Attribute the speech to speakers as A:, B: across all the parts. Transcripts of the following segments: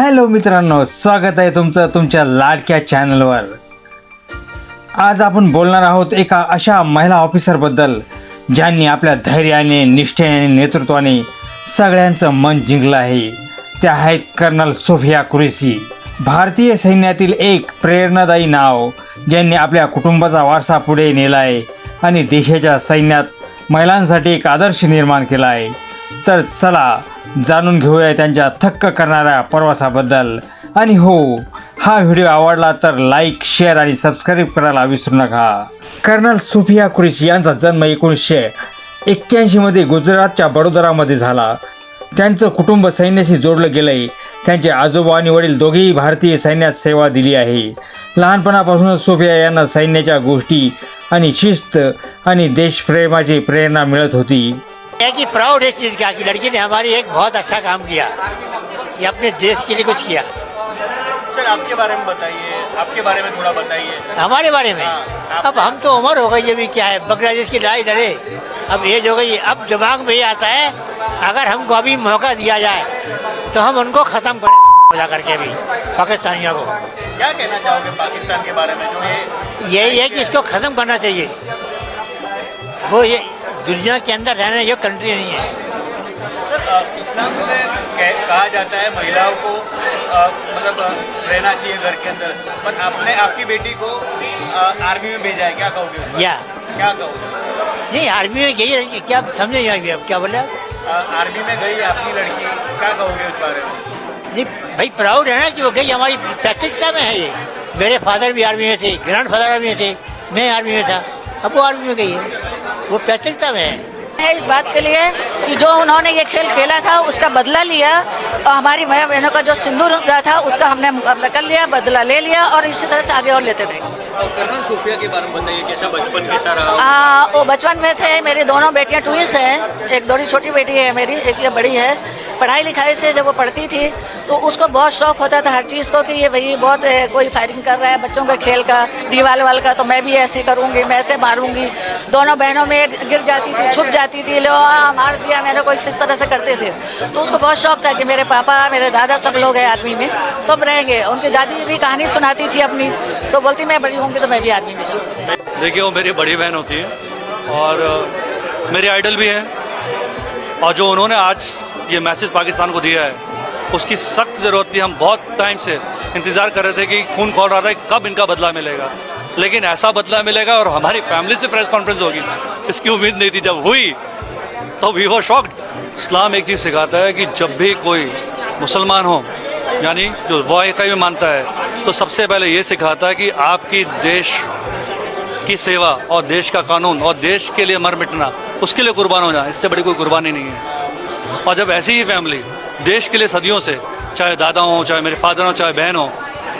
A: Hello मित्रांनो स्वागत आहे तुमचं तुमच्या लाडक्या चॅनलवर. आज आपण बोलणार आहोत एका अशा महिला ऑफिसरबद्दल ज्यांनी आपल्या धैर्याने निष्ठेने नेतृत्वाने सगळ्यांचं मन जिंकलं आहे. त्या आहेत कर्नल सोफिया कुरेसी भारतीय सैन्यातील एक प्रेरणादायी नाव ज्यांनी आपल्या कुटुंबाचा वारसा पुढे नेला आहे आणि देशाच्या सैन्यात महिलांसाठी एक आदर्श निर्माण केला आहे तर चला जाणून घेऊया त्यांच्या थक्क करणाऱ्या प्रवासाबद्दल. आणि हो हा व्हिडिओ आवडला तर लाईक शेअर आणि सबस्क्राईब करायला विसरू नका. कर्नल सुफिया कुरेशी यांचा जन्म एकोणीसशे एक्क्याऐंशीमध्ये गुजरातच्या बडोदरामध्ये झाला. त्यांचं कुटुंब सैन्याशी जोडलं गेलंय. त्यांचे आजोबा आणि वडील दोघेही भारतीय सैन्यात सेवा दिली आहे. लहानपणापासूनच सोफिया यांना सैन्याच्या गोष्टी आणि शिस्त आणि देशप्रेमाची प्रेरणा मिळत होती.
B: है कि प्राउड है चीज़ का कि लड़की ने हमारी एक बहुत अच्छा काम किया ये अपने देश के लिए कुछ किया।
C: सर आपके बारे में बताइए आपके बारे में थोड़ा बताइए।
B: हमारे बारे में?
C: हाँ,
B: अब हम तो उम्र हो गई अभी क्या है? बांग्लादेश की लड़ाई लड़े अब एज हो गई अब दिमाग में ये आता है अगर हमको अभी मौका दिया जाए तो हम उनको खत्म करें करके अभी पाकिस्तानियों को।
C: क्या कहना चाहोगे पाकिस्तान के बारे में? जो ये
B: यही है कि इसको खत्म करना चाहिए। वो ये दुनिया के अंदर रहने जो कंट्री नहीं है।
C: इस्लाम में कहा जाता है महिलाओं को मतलब रहना चाहिए घर के अंदर। पर आपने आपकी बेटी को आर्मी में भेजा है क्या कहोगे
B: या।
C: क्या कहोगे?
B: नहीं आर्मी में गई है, क्या समझे अब क्या बोले? आप?
C: आर्मी में गई आपकी लड़की क्या कहोगे उस बारे में?
B: नहीं भाई प्राउड है ना कि वो गई हमारी पैतृकता में है ये? मेरे फादर भी आर्मी में थे ग्रैंड फादर आर्मी में थे मैं आर्मी में था अब वो आर्मी में गई है। वो पैतृकता में है?
D: इस बात के लिए कि जो उन्होंने ये खेल खेला था, उसका बदला लिया और हमारी माया बहनों का जो सिंदूर था, उसका हमने मुकाबला कर लिया, बदला ले लिया और इसी तरह से आगे और लेते रहे।
C: कैसा बचपन कैसा रहा?
D: आ, वो बचपन में थे मेरी दोनों बेटियाँ ट्विंस हैं। एक थोड़ी छोटी बेटी है मेरी एक ये बड़ी है। पढ़ाई लिखाई से जब वो पढ़ती थी तो उसको बहुत शौक होता था हर चीज़ को कि ये भाई बहुत कोई फायरिंग कर रहा है बच्चों के खेल का दीवाल वाल का तो मैं भी ऐसे करूँगी मैं ऐसे मारूँगी। दोनों बहनों में गिर जाती थी छुप जाती थी लो मार दिया मैंने कोई इस तरह से करते थे। तो उसको बहुत शौक था कि मेरे पापा मेरे दादा सब लोग हैं आर्मी में तो रहेंगे। उनकी दादी भी कहानी सुनाती थी अपनी तो बोलती, मैं बड़ी होंगी तो मैं भी आर्मी में
E: देखिए, वो मेरी बड़ी बहन होती है और मेरी आइडल भी है और जो उन्होंने आज ये मैसेज पाकिस्तान को दिया है, उसकी सख्त ज़रूरत थी। हम बहुत टाइम से इंतज़ार कर रहे थे कि खून खोल रहा था कब इनका बदला मिलेगा। लेकिन ऐसा बदला मिलेगा और हमारी फैमिली से प्रेस कॉन्फ्रेंस होगी। इसकी उम्मीद नहीं थी। जब हुई तो वी वो शॉक्ड इस्लाम एक चीज़ सिखाता है कि जब भी कोई मुसलमान हो, यानी जो वाकई में मानता है तो सबसे पहले ये सिखाता है कि आपकी देश की सेवा और देश का कानून और देश के लिए मर मिटना, उसके लिए कुर्बान हो जाए इससे बड़ी कोई कुर्बानी नहीं है। और जब ऐसी ही फैमिली देश के लिए सदियों से, चाहे दादा हो, चाहे मेरे फादर हो, चाहे बहन हो,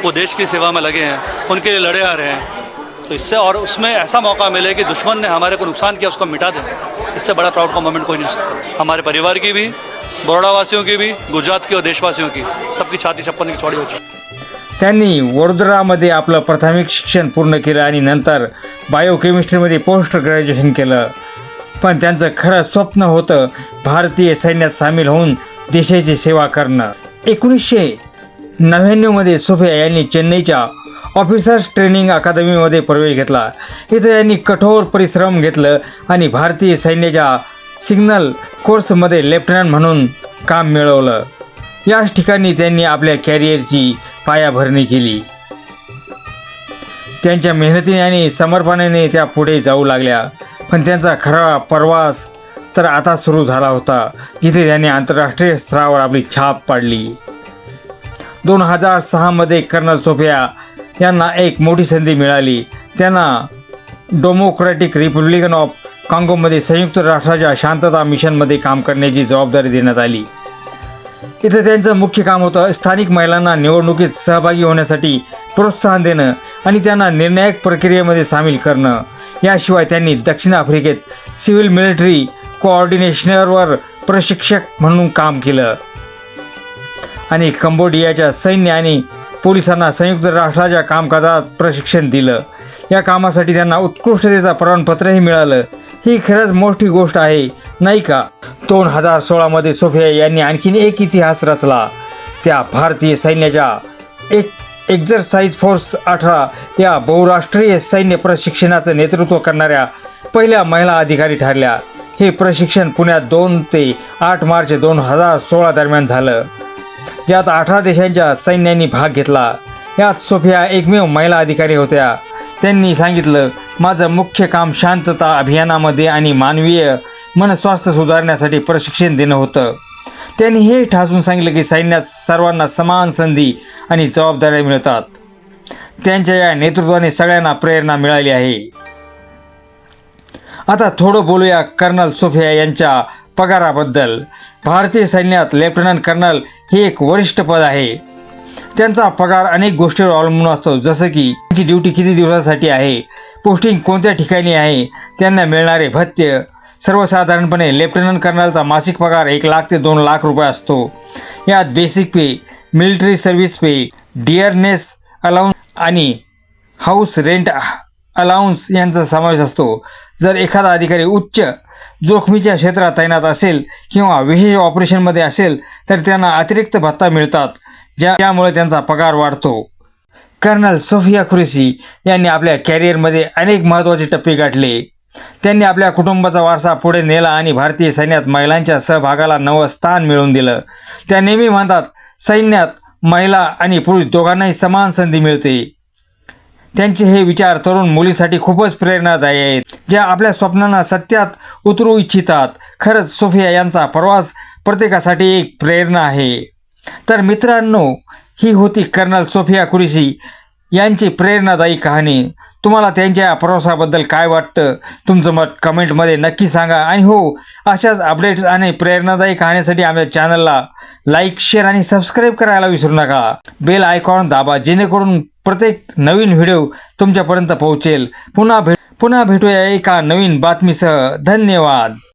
E: वो देश की सेवा में लगे हैं, उनके लिए लड़े आ रहे हैं तो इससे और उसमें ऐसा मौका मिले कि दुश्मन ने हमारे को नुकसान किया, उसको मिटा दें, इससे बड़ा प्राउड का मोमेंट कोई नहीं सकता। हमारे परिवार की भी बड़ौदा वासियों की भी, गुजरात की और देशवासियों की, सबकी छाती छप्पन की चौड़ी हो चुकी
A: त्यांनी वडोदरामध्ये आपलं प्राथमिक शिक्षण पूर्ण केलं आणि नंतर बायोकेमिस्ट्रीमध्ये पोस्ट ग्रॅज्युएशन केलं. पण त्यांचं खरं स्वप्न होतं भारतीय सैन्यात सामील होऊन देशाची सेवा करणं. एकोणीसशे नव्याण्णवमध्ये सोफिया यांनी चेन्नईच्या ऑफिसर्स ट्रेनिंग अकादमीमध्ये प्रवेश घेतला. इथं यांनी कठोर परिश्रम घेतलं आणि भारतीय सैन्याच्या सिग्नल कोर्समध्ये लेफ्टनंट म्हणून काम मिळवलं. याच ठिकाणी त्यांनी आपल्या कॅरिअरची पायाभरणी केली. त्यांच्या मेहनतीने आणि समर्पणाने त्या पुढे जाऊ लागल्या. पण त्यांचा खरा प्रवास तर आता सुरू झाला होता जिथे त्यांनी आंतरराष्ट्रीय स्तरावर आपली छाप पाडली. दोन हजार सहामध्ये कर्नल सोफिया यांना एक मोठी संधी मिळाली. त्यांना डेमोक्रॅटिक रिपब्लिकन ऑफ काँगोमध्ये संयुक्त राष्ट्राच्या शांतता मिशनमध्ये काम करण्याची जबाबदारी देण्यात आली. इथं त्यांचं मुख्य काम होतं स्थानिक महिलांना निवडणुकीत सहभागी होण्यासाठी प्रोत्साहन देणं आणि त्यांना निर्णायक प्रक्रियेमध्ये सामील करणं. याशिवाय त्यांनी दक्षिण आफ्रिकेत सिव्हिल मिलिटरी कोऑर्डिनेशनवर प्रशिक्षक म्हणून काम केलं. आणि कंबोडियाच्या सैन्य आणि पोलिसांना संयुक्त राष्ट्राच्या कामकाजात प्रशिक्षण दिलं. या कामासाठी त्यांना उत्कृष्टतेचं प्रमाणपत्रही मिळालं. ही खरंच मोठी गोष्ट आहे नाही का? दोन हजार सोळामध्ये सोफिया यांनी आणखीन एक इतिहास रचला. त्या भारतीय सैन्याच्या एक एक्झरसाइज फोर्स अठरा या बहुराष्ट्रीय सैन्य प्रशिक्षणाचं नेतृत्व करणाऱ्या पहिल्या महिला अधिकारी ठरल्या. हे प्रशिक्षण पुण्यात दोन ते आठ मार्च दोन हजार सोळा दरम्यान झालं. ज्यात अठरा देशांच्या सैन्यांनी भाग घेतला. यात सोफिया एकमेव महिला अधिकारी होत्या. त्यांनी सांगितलं माझं मुख्य काम शांतता अभियानामध्ये आणि मानवीय मनस्वास्थ्य सुधारण्यासाठी प्रशिक्षण देणं होतं. त्यांनी हे ठासून सांगितलं की सैन्यात सर्वांना समान संधी आणि जबाबदाऱ्या मिळतात. त्यांच्या या नेतृत्वाने सगळ्यांना प्रेरणा मिळाली आहे. आता थोडं बोलूया कर्नल सोफिया यांच्या पगाराबद्दल. भारतीय सैन्यात लेफ्टनंट कर्नल हे एक वरिष्ठ पद आहे. त्यांचा पगार अनेक गोष्टीवर अवलंबून असतो. जसं की त्यांची ड्युटी किती दिवसासाठी आहे पोस्टिंग कोणत्या ठिकाणी आहे त्यांना मिळणारे भत्य सर्वसाधारणपणे लेफ्टनंट कर्नलचा मासिक पगार एक लाख ते दोन लाख रुपये असतो. यात basic pay military service pay dearness allowance आणि हाऊस रेंट अलाउन्स यांचा समावेश असतो. जर एखादा अधिकारी उच्च जोखमीच्या क्षेत्रात तैनात असेल किंवा विशेष ऑपरेशनमध्ये असेल तर त्यांना अतिरिक्त भत्ता मिळतात. ज्या त्यामुळे त्यांचा पगार वाढतो. कर्नल सोफिया खुरेशी यांनी आपल्या कॅरिअरमध्ये अनेक महत्त्वाचे टप्पे गाठले. त्यांनी आपल्या कुटुंबाचा वारसा पुढे नेला आणि भारतीय सैन्यात महिलांच्या सहभागाला नवं स्थान मिळवून दिलं. त्या नेहमी म्हणतात सैन्यात महिला आणि पुरुष दोघांनाही समान संधी मिळते. त्यांचे हे विचार तरुण मुलीसाठी खूपच प्रेरणादायी आहेत ज्या आपल्या स्वप्नांना सत्यात उतरू इच्छितात. खरंच सोफिया यांचा प्रवास प्रत्येकासाठी एक प्रेरणा आहे. तर मित्रांनो ही होती कर्नल सोफिया कुरेशी यांची प्रेरणादायी कहाणी. तुम्हाला त्यांच्या प्रवासाबद्दल काय वाटतं तुमचं मत कमेंटमध्ये नक्की सांगा. आणि हो अशाच अपडेट्स आणि प्रेरणादायी कहाणीसाठी आमच्या चॅनलला लाईक शेअर आणि सबस्क्राईब करायला विसरू नका. बेल आयकॉन दाबा जेणेकरून प्रत्येक नवीन व्हिडिओ तुमच्यापर्यंत पोहोचेल. पुन्हा भेट पुन्हा भेटूया एका नवीन बातमीसह. धन्यवाद.